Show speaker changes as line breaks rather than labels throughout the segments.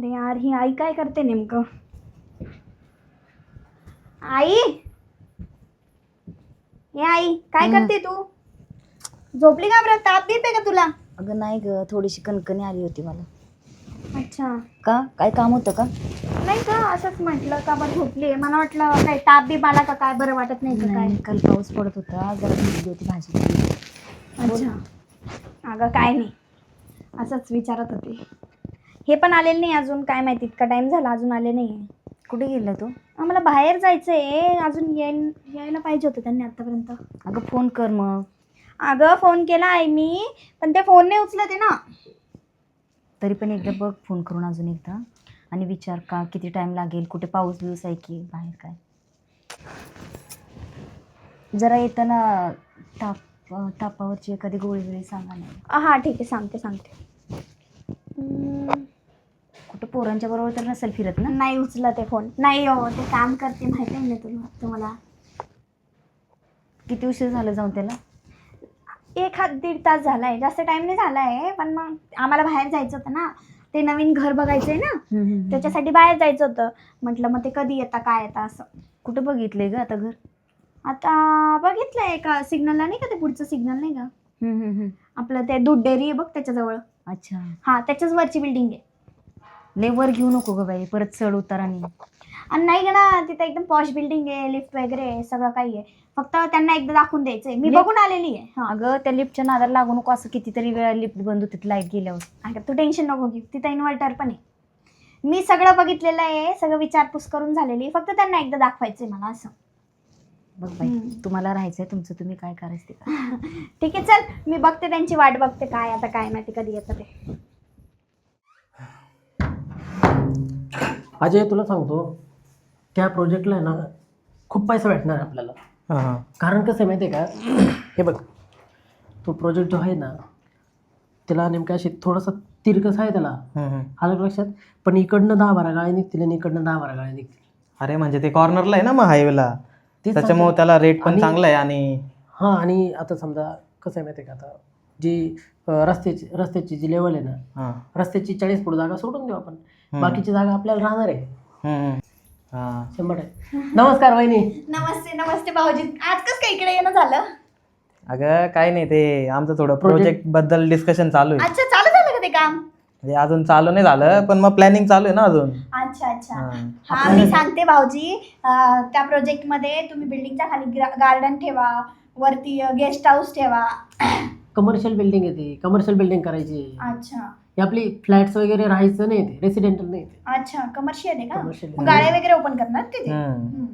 अरे यार ही आई काय करते नेमकं? आई? हे आई काय. करते तू? झोपली का बरं? ताप बीप आहे का तुला?
अगं नाही ग थोडीशी कणकणी आली होती मला.
अच्छा.
का? काय काम होतं का?
नाही का असंच म्हटलं का बरं झोपली मला वाटलं काय ताप बीप आला का काय बरं वाटत नाही का काय.
नाही काल पाऊस पडत होता. जरा भिजली होती भाजी.
अच्छा. अगं काय नाही. असंच विचारत होते. हे पण आलेले नाही अजून काय माहिती इतका टाइम झाला अजून आले नाही
कुठे गेला तू?
आम्हाला बाहेर जायचं आहे अजून याय यायला पाहिजे होतं त्यांनी आतापर्यंत.
अगं फोन कर मग.
अगं फोन केला आहे मी पण ते फोन नाही उचलत आहे ना.
तरी पण एकदा बघ फोन करून अजून एकदा. आणि विचार का किती टाइम लागेल कुठे पाऊस बिऊस आहे की बाहेर काय? जरा येताना ताप तापावरची एखादी गोळी बिळी सांगा ना.
हां ठीक आहे सांगते सांगते. हम्म,
कुठं पोरांच्या बरोबर तर नसेल फिरत ना?
नाही उचलत आहे फोन नाही हो ते काम करते माहिती आहे ना तुला तुम्हाला.
किती उशीर झालं जाऊन त्याला?
एक हात दीड तास झाला आहे जास्त टाईम नाही झाला आहे पण मग आम्हाला बाहेर जायचं होतं ना. ते नवीन घर बघायचं आहे ना
त्याच्या
त्याच्यासाठी बाहेर जायचं होतं. म्हटलं मग ते कधी येता काय येतं असं.
कुठं बघितलंय ग आता घर?
आता बघितलं आहे का सिग्नलला नाही का ते पुढचं सिग्नल नाही का?
हम्म, हम्म, हम्म.
आपलं ते दूध डेअरी आहे बघ त्याच्याजवळ.
अच्छा.
हां त्याच्याच वरची बिल्डिंग आहे.
लय वर घेऊ नको ग बाई परत चढ उतार आणि
नाही का ना तिथं एकदम पॉश बिल्डिंग आहे लिफ्ट वगैरे आहे सगळं काही आहे. फक्त त्यांना एकदा दाखवून द्यायचंय. मी? बघून आलेली आहे. हां.
अगं त्या लिफ्टच्या नादाला लागू नको असं कितीतरी वेळा लिफ्ट बंद होते लाइट गेल्यावर.
अगं तू टेन्शन नको घेऊ. तिथं इन्व्हर्टर पण आहे. मी सगळं बघितलेलं आहे सगळं विचारपूस करून झालेली आहे. फक्त त्यांना एकदा दाखवायचंय मला असं.
बघ बाई
हम्म.
तुम्हाला राहायचंय तुमचं तुम्ही काय करायचं ते करा.
ठीक आहे चल. मी बघते त्यांची वाट बघते काय आता काय माहिती कधी येतं ते.
अजय तुला सांगतो त्या प्रोजेक्टला आहे ना खूप पैसा भेटणार आहे आपल्याला.
हां हां.
कारण कसं आहे माहिती आहे का? हे बघ तो प्रोजेक्ट जो आहे ना त्याला नेमका अशी थोडासा तिरकस आहे त्याला.
हम्म, हम्म.
आलं का लक्षात? पण इकडनं दहा बारा गाळे निघतील आणि इकडनं दहा बारा गाळे निघतील.
अरे म्हणजे ते कॉर्नरला आहे ना मग हायवेला
तेच
त्याच्यामुळे. त्याला रेट पण चांगला आहे आणि
हां आणि आता समजा कसं आहे माहिती आहे का आता? जी रस्त्याची रस्त्याची जी लेवल आहे ना
हां.
रस्त्याची चाळीस फूट जागा सोडून देऊ आपण. बाकीची जागा आपल्याला राहणार आहे.
हम्म. हां.
शंभर नमस्कार वहिनी.
नमस्ते नमस्ते भाऊजी. आज कस काय इकडे येणं झालं?
अगं काय नाही ते आमचं थोडं प्रोजेक्टबद्दल डिस्कशन चालू आहे.
अच्छा चालू झालं का ते काम?
म्हणजे अजून चालू नाही झालं पण मग प्लॅनिंग चालू आहे ना अजून.
अच्छा अच्छा.
हां.
हा मी सांगते भाऊजी अं, त्या प्रोजेक्टमध्ये तुम्ही बिल्डिंगच्या खाली गार्डन ठेवा वरती गेस्ट हाऊस ठेवा.
कमर्शियल बिल्डिंग आहे ती कमर्शियल बिल्डिंग करायची.
अच्छा.
ही आपली फ्लॅट्स वगैरे राहायचं नाही ते रेसिडेंटल नाही ते.
अच्छा कमर्शियल आहे का?
Commercial
मग गाळे वगैरे ओपन करणार तिथे?
हम्म.
हम्म.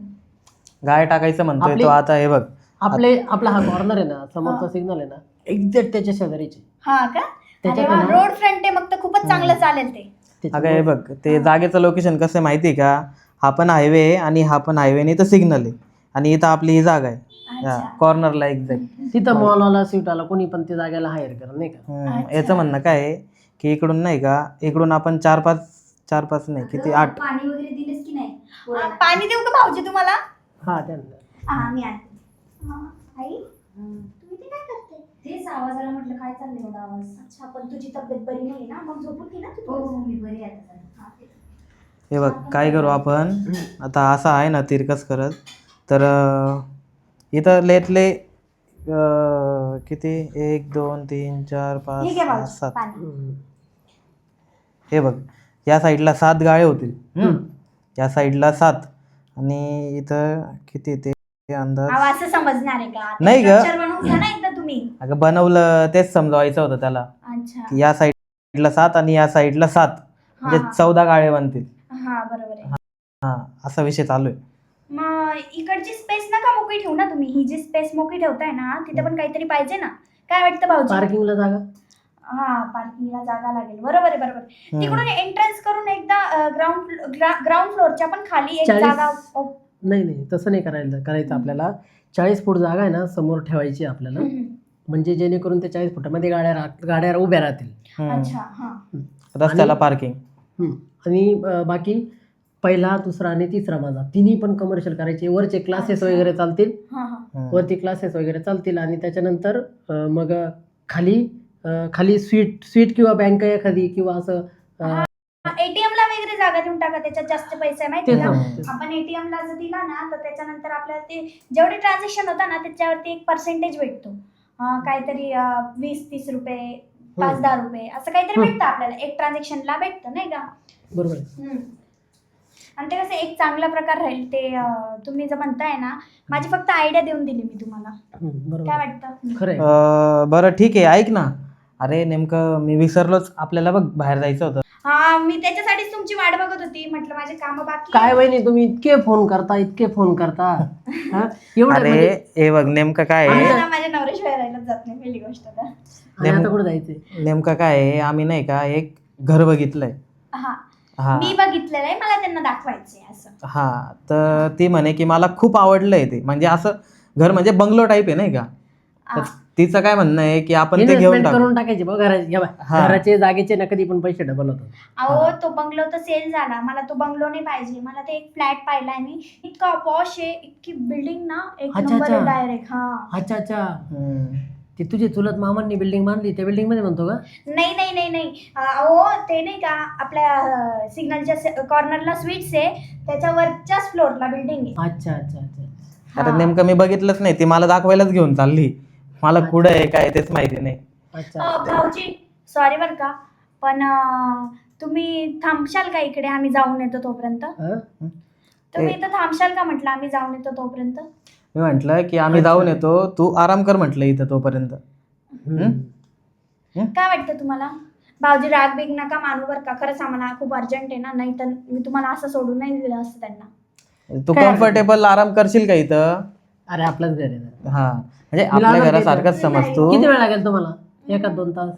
गाय टाकायचं म्हणतोय
आपली-
तो आता हे बघ.
आपले आपला हा कॉर्नर आहे ना समोरचा. सिग्नल आहे ना एक्झॅक्ट त्याच्या शेजारीचे.
हा का?
त्याच्यात
अरे
आहे ना-
रोड फ्रंट आहे मग तर खूपच चांगलं चालेल ते.
अगं हे बघ ते जागेचं लोकेशन कसं आहे माहिती आहे का? हा पण हायवे आहे आणि हा पण हायवे नाही तर सिग्नल आहे. आणि इथं आपली ही जागा आहे.
अच्छा.
कॉर्नरला एक्झॅक्ट
तिथं मॉलवाला स्वीटवाला कोणी पण त्या जागेला हायर कर नाही का.
याचं म्हणणं काय आहे की इकडून नाही का इकडून आपण चार पाच चार पाच नाही किती आठ.
पाणी वगैरे दिलेस की नाही?
हा, पाणी देऊ का भाऊजी तुम्हाला?
हा त्यांना
हा मी आणते. हा, आई तू इथे काय करते?
तेच आवाजाला म्हटलं काय चाललंय एवढा आवाज?
अच्छा पण तुझी तब्येत बरी नाही ना? मग झोपून घे ना तू
हो
थोडंसं.
मी बरी आहे आता.
हा, ते.
हे बघ काय करू आपण? आता असं आहे ना तिरकस करत. तर अं, इथं लेतले अं, किती? एक दोन तीन चार पाच
ठीक आहे
सहा
भाऊजी
सात.
पाणी.
हे बघ या साईडला सात गाळे होतील. हम्म? या साईडला सात. आणि इथं किती ते अंदाज?
अहो, असं समजणार आहे का?
नाही ग.
ना एकदा तुम्ही.
अगं बनवलं तेच समजवायचं होतं त्याला.
अच्छा.
की या साईडला सात आणि या साईडला सात. म्हणजे
हा.
चौदा गाळे बनतील.
हा बरोबर आहे.
हा. असा विषय चालू आहे
मग इकडची स्पेस नका मोकळी ठेवू ना तुम्ही. ही जी स्पेस मोकळी ठेवताय ना तिथे पण काहीतरी पाहिजे ना. काय वाटतं भाऊजी?
पार्किंगला जागा?
हा पार्किंगला जागा लागेल. बरोबर आहे बरोबर.
हम्म.
तिकडून एंट्रन्स करून एकदा ग्राउंड ग्राउंड फ्लोअरच्या पण खाली एक
चाळीस-
जागा ओ-
नाही नाही. तसं नाही करायला करायचं आपल्याला. चाळीस फूट जागा आहे ना समोर ठेवायची आपल्याला.
हम्म.
म्हणजे जेणेकरून त्या चाळीस फुटामध्ये गाड्या राह- गाड्या उभ्या राहतील.
हम्म.
अच्छा हा.
रस्त्याला
आणि-
पार्किंग
हम्म. आणि अं, बाकी पहिला दुसरा आणि तिसरा माझा. तिन्ही पण कमर्शियल करायचे. वरचे क्लासेस. वगैरे चालतील.
हा हा.
वरती क्लासेस वगैरे चालतील आणि त्याच्यानंतर अं, मग खाली अं, खाली स्वीट स्वीट किंवा बँक एखादी किंवा असं अं,
एटीएम ला वगैरे जागा देऊन टाका. त्याच्यात जास्त पैसे आहे माहिती
तेच
का?
ना. तेच.
आपण एटीएम ला जर दिला ना तर त्याच्यानंतर आपल्याला ते जेवढे ट्रान्झॅक्शन होता ना त्याच्यावरती एक पर्सेंटेज भेटतो. अं, काहीतरी अं, वीस तीस रुपये पाच दहा रुपये असं काहीतरी
हम्म.
भेटतं आपल्याला. एक ट्रान्झॅक्शनला भेटतं नाही का?
बरोबर आहे.
हम्म. आणि ते कसं एक चांगला प्रकार राहील ते अं, तुम्ही जर म्हणताय ना माझी फक्त आयडिया देऊन दिली मी तुम्हाला.
हम्म,
काय
आहे.
वाटतं
खरं आहे.
अं, बरं ठीक आहे. ऐक ना. अरे नेमकं मी विसरलोच. आपल्याला बघ बाहेर जायचं होतं.
हा मी त्याच्यासाठीच तुमची वाट बघत होती. म्हटलं माझे काम बाकी
काय वहिनी तुम्ही इतके फोन करता इतके फोन करता. हा? एवढं
अरे
म्हणजे-
हे बघ नेमकं काय आहे?
मला ना माझ्या नवऱ्याशिवाय राहिलंच जात नाही पहिली गोष्ट तर.
आणि आता कुठे जायचंय?
नेमकं काय आहे? आम्ही नाही का एक घर बघितलंय.
हा.
हा.
मी बघितलेलं आहे मला त्यांना दाखवायचंय असं.
हा तर ती म्हणे की मला खूप आवडलंय ते. म्हणजे असं घर म्हणजे बंगलो टाईप आहे नाही का? तर
हा.
तिचं काय म्हणणं आहे की आपण ते घेऊन
इन्व्हेस्टमेंट
टाकू.
करून टाकायचे. बघ घराचे घ्या बा.
हा.
घराचे जागेचे ना कधी पण पैसे डबल होतात.
अहो तो बंगलो तर सेल झाला. मला तो बंगलो नाही पाहिजे. मला ते एक फ्लॅट पाहिलाय मी. इतका पॉश आहे. इतकी बिल्डिंग ना एक
अच्छा,
नंबर
अच्छा.
डायरेक्ट हा.
अच्छा अच्छा.
हम्म.
ते तुझे चुलत मामांनी बिल्डिंग बांधली त्या बिल्डिंगमध्ये म्हणतो का?
नाही नाही नाही नाही. अं, अहो ते नाही का आपल्या सिग्नलच्या कॉर्नरला स्वीट्स आहे त्याच्या वरच्याच फ्लोअरला बिल्डिंग आहे.
अच्छा अच्छा अच्छा
आता
हा.
नेमकं मी बघितलंच नाही ती मला दाखवायलाच घेऊन चालली. मला कुठं आहे काय तेच माहिती नाही.
अच्छा.
अं, भाऊजी सॉरी बरं का पण अं, तुम्ही थांबशाल का इकडे? आम्ही जाऊन येतो तोपर्यंत.
हा?
तुम्ही इथं थांबशाल का म्हटलं आम्ही जाऊन येतो तोपर्यंत?
मी म्हंटल की आम्ही. जाऊन येतो. तू आराम कर म्हटलं इथं तोपर्यंत.
हम्म.
काय वाटतं तुम्हाला? भाऊजी राग बिग नका मानू बरं का. खरंच आम्हाला खूप अर्जंट आहे ना. नाही तर मी तुम्हाला असं सोडून नाही दिलं असतं त्यांना.
तू
काय
कम्फर्टेबल आराम करशील का इथं?
अरे आपलंच घर आहे ना.
हा. म्हणजे आपल्या घरासारखंच
नाही.
समज तू
किती वेळ लागेल तुम्हाला? एका दोन तास?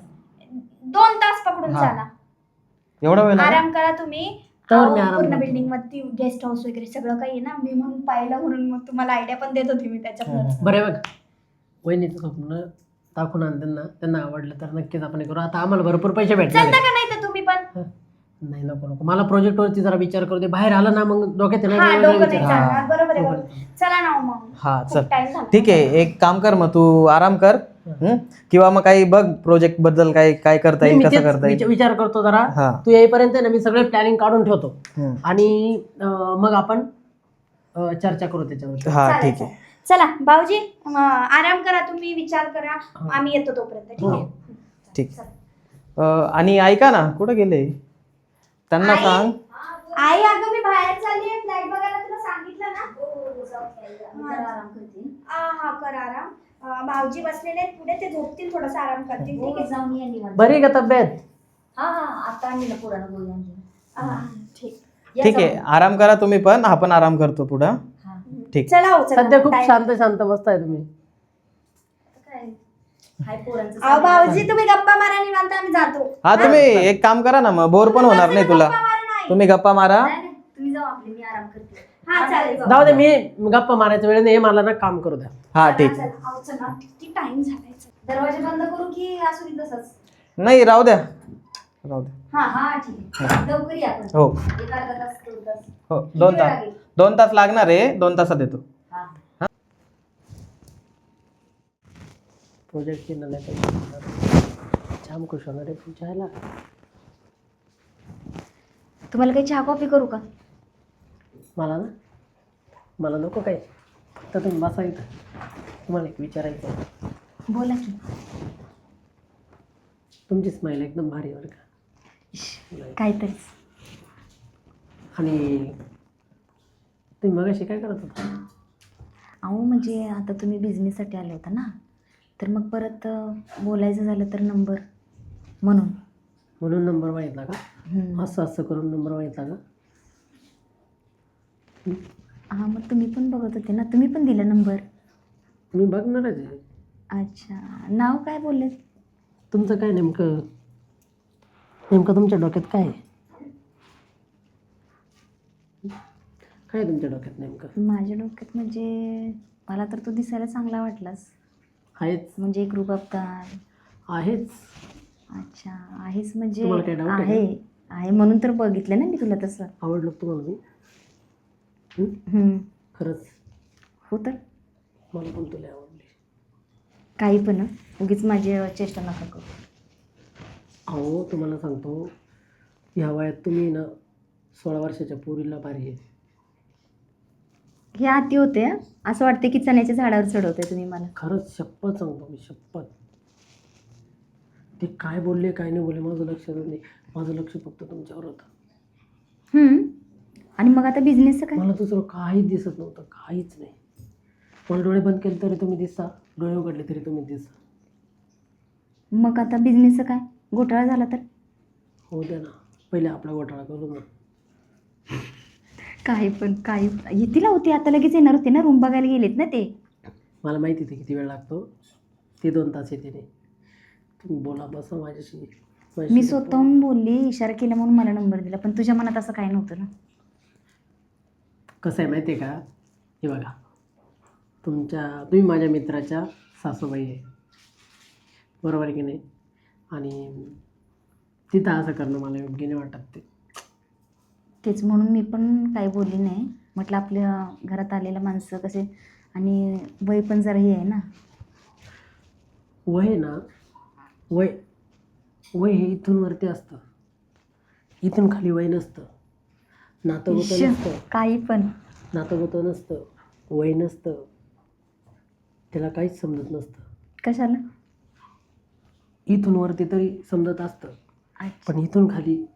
दोन तास पकडून
हा.
चाला.
एवढा वेळ लागेल?
आराम करा तुम्ही.
तर
अहो,
मी आराम
पूर्ण
करतो.
बिल्डिंगमध्ये गेस्ट हाऊस वगैरे सगळं काही आहे ना? मी म्हणून पाहिलं म्हणून मग तुम्हाला आयडिया पण देत होती मी त्याच्यात.
बरं आहे बघ. वहिनीचं स्वप्न दाखवून आण त्यांना. त्यांना आवडलं तर नक्कीच आपण हे करू. आता आम्हाला भरपूर पैसे भेटणार
चालतं
आहे.
का नाही तर तुम्ही पण?
नाही नको नको. मला प्रोजेक्ट वरती जरा विचार करू दे. बाहेर आला ना मग डोक्यात
हा डोकं नाही
विचार.
चालणार. चला ना हो मग.
हा
खूप
चल.
झाला.
ठीक आहे एक काम कर मग तू आराम कर? किंवा मग काही बघ प्रोजेक्टबद्दल काय काय करता येईल कसं
तेच
करता
विच-
येईल
विचार करतो जरा.
हा.
तू येईपर्यंत ना मी सगळे प्लॅनिंग काढून ठेवतो. आणि अं, मग आपण अं, चर्चा करू त्याच्यावर.
हा
चालेल,
ठीक आहे.
चालेल. चला भाऊजी अं, आराम करा तुम्ही विचार करा. आम्ही येतो तोपर्यंत ठीक आहे?
हो.
ठीक. अं, आणि ऐका ना कुठं गेले? त्यांना
आई?
सांग.
आई अगं मी बाहेर चालली आहे फ्लॅट बघायला हा हा कर आराम अं, भाऊजी बसलेले आहेत पुढे ते झोपतील थोडासा आराम करतील ठीक आहे
जाऊन या निवांत.
बरी का तब्येत
हा हा आता आणली ना पुराण गोळी आणली
हा, ठीक
या
ठीक आहे
जाऊन.
आराम करा तुम्ही पण आपण आराम करतो पुढं
हा.
ठीक
चला हो चला
सध्या खूप
Time.
शांत शांत बसताय तुम्ही
काय? हाय पोरांचं
अहो
चाललंय.
भाऊजी तुम्ही गप्पा मारा निवांत आम्ही जातो
हा तुम्ही एक काम करा ना मग बोर पण होणार नाही तुला. तुम्ही गप्पा मारा
नाही, नाही, तुम्ही जाऊ आपले मी आराम करते
हा.
जाऊ दे मी गप्पा मारायचा वेळ नाही मला ना काम करू द्या.
हा ठीक.
टाइम झालाय? चला.
दरवाजा बंद करू की असू दे तसंच?
नाही राहू द्या. राहू द्या.
हा हा ठीक आहे. लवकर या आपण.
हो.
एक अर्धा तास दोन तास.
हो दोन
वेळ
तास.
लागेल?
दोन तास लागणार आहे. दोन तासात येतो.
हा.
प्रोजेक्टची नाही तर जाम खुश होणार आहे. तुझ्याला
तुम्हाला काही चहा कॉफी करू का?
मला ना मला नको काय फक्त तुम्ही बसा इथं. तुम्हाला एक विचारायचं आहे.
बोला की.
तुमची स्माईल एकदम भारी आहे बरं का.
काहीतरी
आणि तुम्ही मगाशी काय करत होता?
अहो म्हणजे आता तुम्ही बिझनेससाठी आले होता ना? तर मग परत अं, बोलायचं झालं तर नंबर म्हणून.
म्हणून नंबर मागितला का?
हम्म.
असं असं करून नंबर मागितला का?
हा मग तुम्ही पण बघत होते ना. तुम्ही पण दिला नंबर?
मी बघणारच आहे.
अच्छा. नाव काय बोलले?
तुमचं काय नेमकं? नेमकं तुमच्या डोक्यात काय आहे? काय आहे तुमच्या डोक्यात नेमकं?
माझ्या डोक्यात म्हणजे मला तर तो दिसायला चांगला वाटलास.
आहेच.
म्हणजे ग्रुप कार
आहेच.
अच्छा आहेस म्हणजे
तुम्हाला काही doubt आहे?
आहे. आहे म्हणून तर बघितलं ना मी तुला तसं.
आवडलं तुम्हाला मी. खरंच.
हो तर.
मला पण तुला आवडली
काही पण. उगीच माझी चेष्टा नका करू.
अहो तुम्हाला सांगतो ह्या वयात तुम्ही ना सोळा वर्षाच्या पोरीला भारी आहे.
हे आती होते हं? असं वाटतं की चण्याच्या झाडावर चढवते तुम्ही मला.
खरंच शपथ सांगतो मी शपथ. ते काय बोलले काय नाही बोलले माझं लक्षात नाही. माझं लक्ष फक्त तुमच्यावर होतं.
हम्म. आणि मग आता बिझनेसचं काय?
मला दुसरं काहीच दिसत नव्हतं काहीच नाही. मला डोळे बंद केले तरी तुम्ही दिसता डोळे उघडले तरी तुम्ही दिसता
मग आता बिझनेसचं काय? घोटाळा झाला तर?
हो द्या ना पहिले आपला घोटाळा करू ना
काही पण काही येतील होती आता लगेच येणार होते ना रूम बघायला गेलेत ना ते.
मला माहिती आहे किती वेळ लागतो. ते दोन तास येते नाही. तुम्ही बोला बसा माझ्याशी. माझ्याशी
मी स्वतःहून बोलली इशारा केला म्हणून मला नंबर दिला पण तुझ्या मनात असं काही नव्हतं ना.
कसं आहे माहिती आहे का? हे बघा. तुमच्या तुम्ही माझ्या मित्राच्या सासूबाई आहे. बरोबर आहे की नाही? आणि तिथं असं करणं मला योग्य नाही वाटत ते.
तेच म्हणून मी पण काही बोलली नाही. म्हटलं आपल्या घरात आलेल्या माणसं कसे आणि वय पण जरा हे आहे ना.
वय ना? वय वय हे इथून वरती असतं. इथून खाली वय नसतं. नातं नसतं.
काही पण.
नातं नसतं वय नसतं. त्याला काहीच समजत नसतं.
कशाला?
इथून वरती तरी समजत असतं.
अच्छा.
पण इथून खाली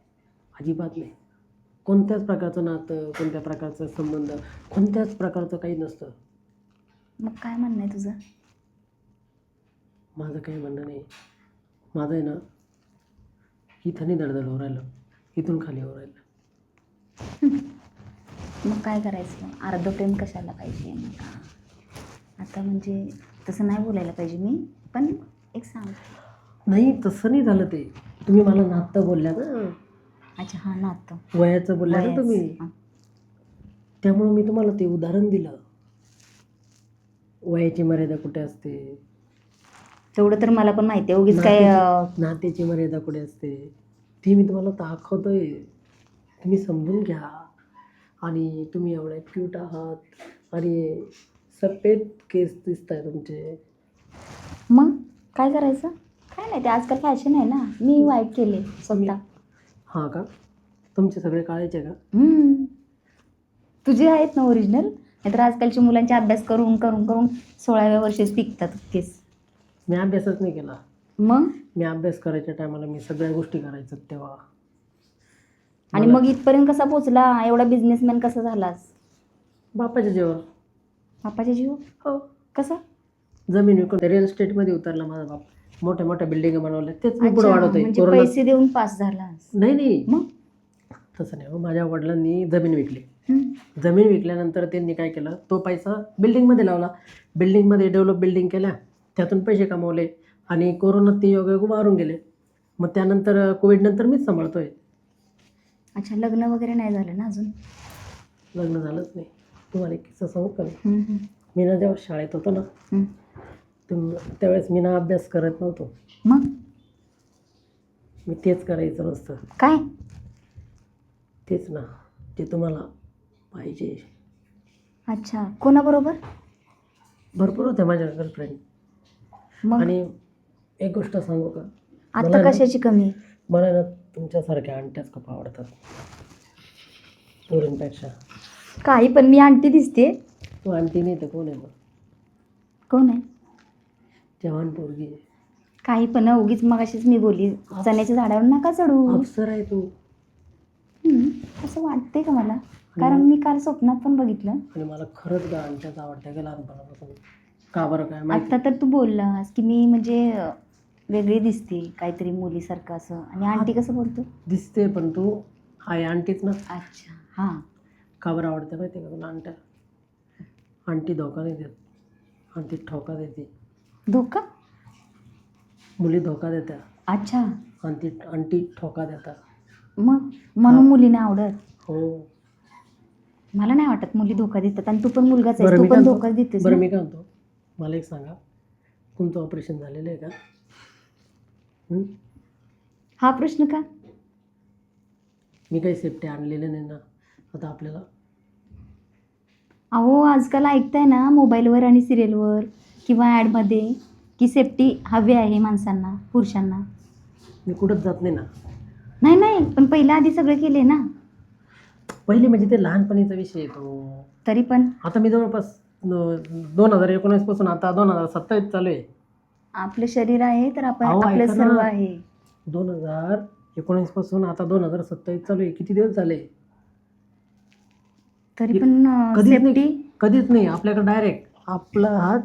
अजिबात नाही. कोणत्याच प्रकारचं नातं कोणत्या प्रकारचा संबंध कोणत्याच प्रकारचं काही नसतं.
मग काय म्हणणं आहे तुझं?
माझं काही म्हणणं नाही. माझं आहे ना इथं नाही दडदड हो राहिलं. इथून खाली हो राहिलं.
मग काय करायचं? अर्ध प्रेम कशाला पाहिजे? आता म्हणजे तसं नाही बोलायला पाहिजे मी पण एक सांग.
नाही तसं नाही झालं ते. तुम्ही मला नातं बोलल्या ना
अच्छा हां नातं.
वयाचं बोलल्या ना. तुम्ही. त्यामुळं मी तुम्हाला ते उदाहरण दिलं. वयाची मर्यादा कुठे असते?
तेवढं तर मला पण माहिती आहे. उगीच काय
नात्याची मर्यादा कुठे असते? ती मी तुम्हाला दाखवतोय. तुम्ही समजून घ्या. आणि तुम्ही एवढे क्यूट आहात. आणि सफेद केस दिसत आहे तुमचे.
मग? काय करायचं? काय नाही ते आजकाल फॅशन आहे ना. मी वाईट केले स्वतः.
हां का? तुमचे सगळे काळायचे का?
हम्म. तुझे आहेत ना ओरिजिनल नाहीतर आजकालच्या मुलांचे अभ्यास करून करून करून सोळाव्या वर्षीच पिकतात केस.
मी अभ्यासच नाही केला.
मग?
मी अभ्यास करायच्या टायमाला मी सगळ्या गोष्टी करायचं तेव्हा.
आणि मग इथपर्यंत कसा पोचला? एवढा बिझनेसमॅन कसा झालास?
बापाच्या जेव्हा
बापाच्या जीव
हो.
कसा?
जमीन विकून रिअल एस्टेटमध्ये उतरला माझा बाप. मोठ्या मोठ्या बिल्डिंग बनवल्या तेच मी पुढे
अच्छा,
वाढवतोय.
म्हणजे
कोरोना
पैसे देऊन पास झालास.
नाही नाही.
मग?
तसं नाही हो माझ्या वडिलांनी जमीन विकली.
हम्म.
जमीन विकल्यानंतर त्यांनी काय केलं? तो पैसा बिल्डिंगमध्ये लावला. बिल्डिंगमध्ये डेव्हलप बिल्डिंग केल्या. त्यातून पैसे कमवले. आणि कोरोनात ते योगायोग मारून गेले. मग त्यानंतर कोविडनंतर मीच सांभाळतोय.
अच्छा लग्न वगैरे नाही झालं ना अजून?
लग्न झालंच नाही. तुम्हाला एक किस्सा सांगू का मी?
हम्म, हम्म,
मी ना जेव्हा शाळेत होतो ना
हम्म.
तुम त्यावेळेस मी ना अभ्यास करत नव्हतो.
मग?
मी तेच करायचं नसतं.
काय?
तेच ना ते तुम्हाला पाहिजे.
अच्छा कोणाबरोबर?
भरपूर होत्या माझ्या गर्लफ्रेंड
मग?
आणि एक गोष्ट सांगू का?
आता
ना-
कशाची कमी आहे?
मला ना तुमच्यासारख्या अंट्याच खूप आवडतात. पोरींपेक्षा.
काही पण मी आणटी दिसते.
तू आणटी नाही तर कोण आहे मग?
कोण आहे?
जवान पोरगी आहे.
काही पण उगीच मग अशीच मी बोलली चण्याच्या झाडावर नका चढू.
अप्सर आहे तू.
हम्म, असं वाटतंय का मला? कारण मी काल स्वप्नात पण बघितलं.
आणि मला खरंच गा अंट्याच आवडत्या का लहानपणापासून? का बरं काय माहिती?
आता तर तू बोललास की मी म्हणजे अं, वेगळी दिसते काहीतरी मुलीसारखं असं. आणि आंटी कसं बोलतो?
दिसते पण तू हाय आंटीच ना.
अच्छा हां.
का बरं आवडते माहिती आहे का तुला अंट्या आंटी धोका नाही देत. आंटी ठोका देते.
धोका?
मुली धोका देत्या
अच्छा.
आंटी आंटी ठोका देतात.
मग म्हणून मुलीने आवडत?
हो.
मला नाही वाटत मुली धोका देतात. आणि तू पण मुलगाच
बरं मी
तू
काय
पण
म्हणतो?
धोका देतेस
बरं
ना?
मी काय म्हणतो? मला एक सांगा. तुमचं ऑपरेशन झालेलं आहे का? हं?
हा प्रश्न का?
मी काही सेफ्टी आणलेले नाही ना. आता आपल्याला
अहो आजकाल ऐकताय ना मोबाईलवर आणि सिरियलवर किंवा ॲडमध्ये की सेफ्टी हवी आहे माणसांना पुरुषांना.
मी कुठंच जात नाही ना.
नाही नाही पण पहिल्या आधी सगळं केले ना.
पहिले म्हणजे ते लहानपणीचा विषय येतो
तरी पण.
आता मी जवळपास दोन हजार एकोणीसपासून आता दोन हजार सत्तावीस चालू आहे.
आपलं शरीर आहे तर आपण
अहो,
आपलं
ऐका ना.
सर्व आहे.
दोन हजार एकोणीसपासून आता दोन हजार सत्तावीस चालू आहे. किती दिवस झाले?
तरी पण
कधीच नाही. कधीच नाही. आपल्याकडे डायरेक्ट आपला हात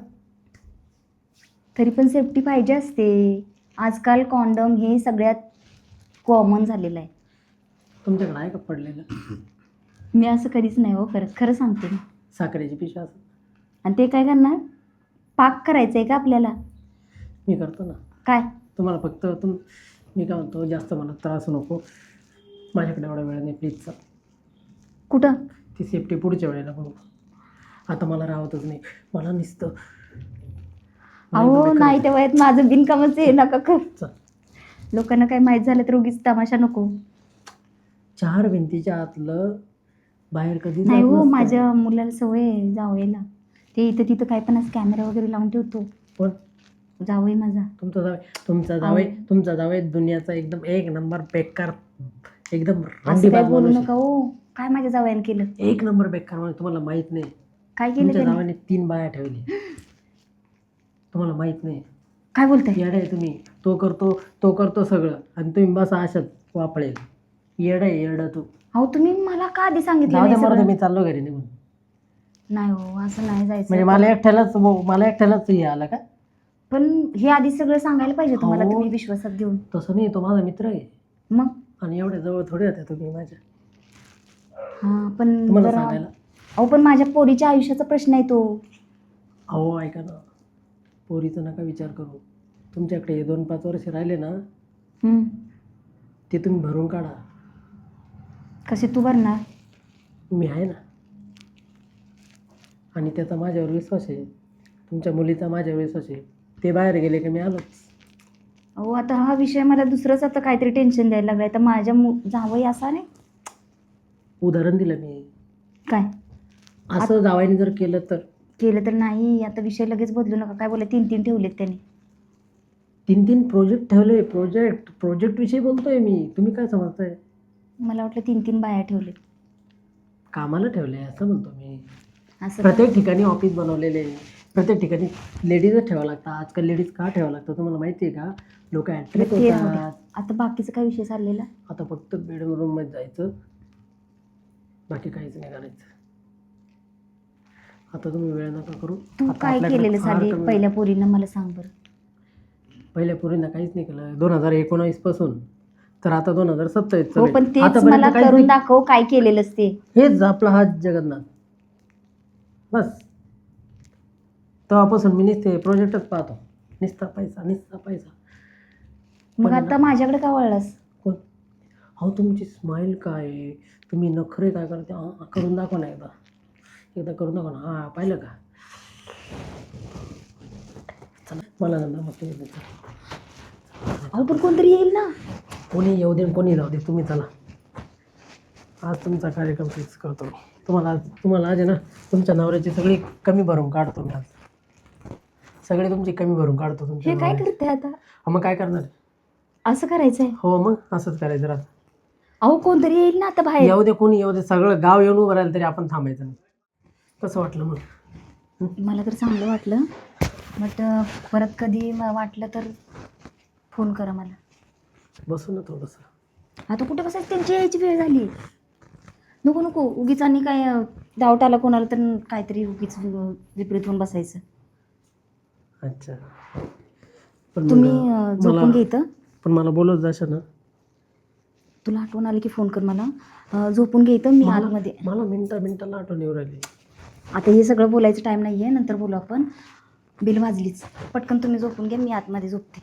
तरी पण सेफ्टी पाहिजे असते. आजकाल कॉन्डम हे सगळ्यात कॉमन झालेलं आहे.
तुमच्याकडे आहे का पडलेलं?
मी असं कधीच नाही हो खरंच खरं सांगते. मी
साखरेची पिशवी असं.
आणि ते काय करणार? पाक करायचं आहे का आपल्याला?
मी करतो ना.
काय?
तुम्हाला फक्त तुम मी काय म्हणतो जास्त मला त्रास नको. माझ्याकडे एवढा वेळ नाही प्लीजचा
कुठं?
ती सेफ्टी पुढच्या वेळेला बघू. आता मला राहतच नाही. मला नुसतं.
अहो नाही त्या वयात माझं बिनकामच आहे नका कर.
चल.
लोकांना काय माहीत झालं तर उगीच तमाशा नको.
चार भिंतीच्या आतलं बाहेर कधी
नाही हो. माझ्या मुलाला सवय आहे जावयाला ते इथं तिथं काय पण असं कॅमेरा वगैरे लावून ठेवतो.
पण
जावई माझा.
तुमचा जावई तुमचा जावई तुमचा जावई दुनियाचा एकदम एक नंबर बेकार एकदम
असं काय बोलू
माणूस
नका हो. काय माझ्या जावयानं केलं?
आहे. एक नंबर बेकार माणूस तुम्हाला माहीत नाही.
काय केलं
तुमच्या
त्याने?
जावाने तीन बाया ठेवली. तुम्हाला माहीत नाही.
काय बोलताय?
येडा आहे तुम्ही. तो करतो तो करतो सगळं. आणि तुम्ही बसा अशात वापळेल. येडा आहे येडा तू.
अहो तुम्ही मला का आधी सांगितलं
जाऊ
नाही
द्या मला
सगळं?
मी चाललो घरी निघून.
नाही हो असं नाही
म्हणजे
जायचं
मला एकट्यालाच मला एकट्यालाच हे आलं का?
पण हे आधी सगळं सांगायला पाहिजे तुम्हाला
हो.
तुम्ही विश्वासात घेऊन.
तसं नाही तो माझा मित्र आहे.
मग?
आणि एवढ्या जवळ थोडे होते तुम्ही माझ्या.
हा पण
तुम्हाला
जरा-
सांगायला.
अहो पण माझ्या पोरीच्या आयुष्याचा प्रश्न आहे तो.
अहो ऐका ना. पोरीचा नका विचार करू. तुमच्याकडे हे दोन पाच वर्ष राहिले ना
हम्म.
ते तुम्ही भरून काढा.
कसे तू भरणार?
मी आहे ना. आणि त्याचा माझ्यावर विश्वास आहे. तुमच्या मुलीचा माझ्यावर विश्वास आहे. ते बाहेर गेले की मी आलोच.
अहो आता हा विषय मला दुसरंच आता काहीतरी टेन्शन द्यायला लागलाय. तर माझ्या मु जावई असा नाही?
उदाहरण दिलं मी.
काय?
असं जावायने जर केलं तर.
केलं तर नाही. आता विषय लगेच बदलू नका. काय बोला तीन तीन ठेवलेत त्याने.
तीन तीन प्रोजेक्ट ठेवले. प्रोजेक्ट प्रोजेक्ट विषयी बोलतोय मी. तुम्ही काय समजताय?
मला वाटलं तीन तीन बाया ठेवलेत.
कामाला ठेवले असं म्हणतो मी.
असं का?
प्रत्येक ठिकाणी ऑफिस बनवलेले. आहे. प्रत्येक ठिकाणी लेडीजच ठेवावं लागतं. आजकाल लेडीज का ठेवावं लागतं? तुम्हाला माहिती आहे का? लोक ॲट्रॅक्ट
ते राहू द्या.
होतात
आता बाकीचा काय विषय चाललेला?
आता फक्त बेडरूम रूममध्ये जायचं. बाकी काहीच नाही करायचं. आता तुम्ही वेळ नका करू.
तू
आता
काय
आपल्याकडे
केलेलं
फार
साधी
कमी-
पहिल्या पोरीनं मला सांग बरं.
पहिल्या पोरींना काहीच नाही केलं. दोन हजार एकोणावीसपासून. तर आता दोन हजार सत्तावीस
हो पण तेच मला करून दाखव काय केलेलंच ते.
हेच आपला हा जगन्नाथ. बस. तेव्हापासून मी नुसते प्रोजेक्टच पाहतो. निसता पैसा निसता पैसा.
मग
पण
आता माझ्याकडे का वळलास?
कोण? अहो तुमची स्माईल काय आहे? तुम्ही नखरे काय करते? करून दाखवा ना एकदा. एकदा करून दाखवा ना. हां पाहिलं का? चला मला चला.
अहो पण कोणतरी येईल ना.
कोणी येऊ दे कोणी जाऊ दे. तुम्ही चला. आज तुमचा कार्यक्रम फिक्स करतो. तुम्हाला तुम्हाला आज आहे ना तुमच्या नवऱ्याची सगळी कमी भरून काढतो मी आज. सगळी तुमची कमी भरून काढतो तुमच्या
हे काय. करते आता?
मग काय करणार?
असं करायचंय?
हो मग असंच करायचं राहतं.
अहो कोणतरी येईल ना आता बाहेर.
येऊ दे कोणी येऊ दे सगळं गाव येऊन उभं राहिलं तरी आपण थांबायचं नाही. कसं वाटलं मग.
मला तर चांगलं वाटलं बट परत कधी म- वाटलं तर फोन करा मला.
बसू ना थोडंसं.
आता कुठे बसायचं? त्यांची यायची वेळ झाली. नको नको उगीच आणि काय अं, डाऊट आला कोणाला तर काहीतरी उगीच विपरीत होऊन बसायचं.
अच्छा. पण
तुम्ही अं, झोपून
मला-
घे इथं.
पण मला बोलत जाशा ना
तुला आठवण आली की फोन कर मला. अं, झोपून घे इथं मी आतमध्ये
मला मिनटा मिनटाला आठवण येऊ राहिली.
आता हे सगळं बोलायचं टाईम नाही आहे नंतर बोलू आपण. बिल वाजलीच. पटकन तुम्ही झोपून घ्या मी आतमध्ये झोपते.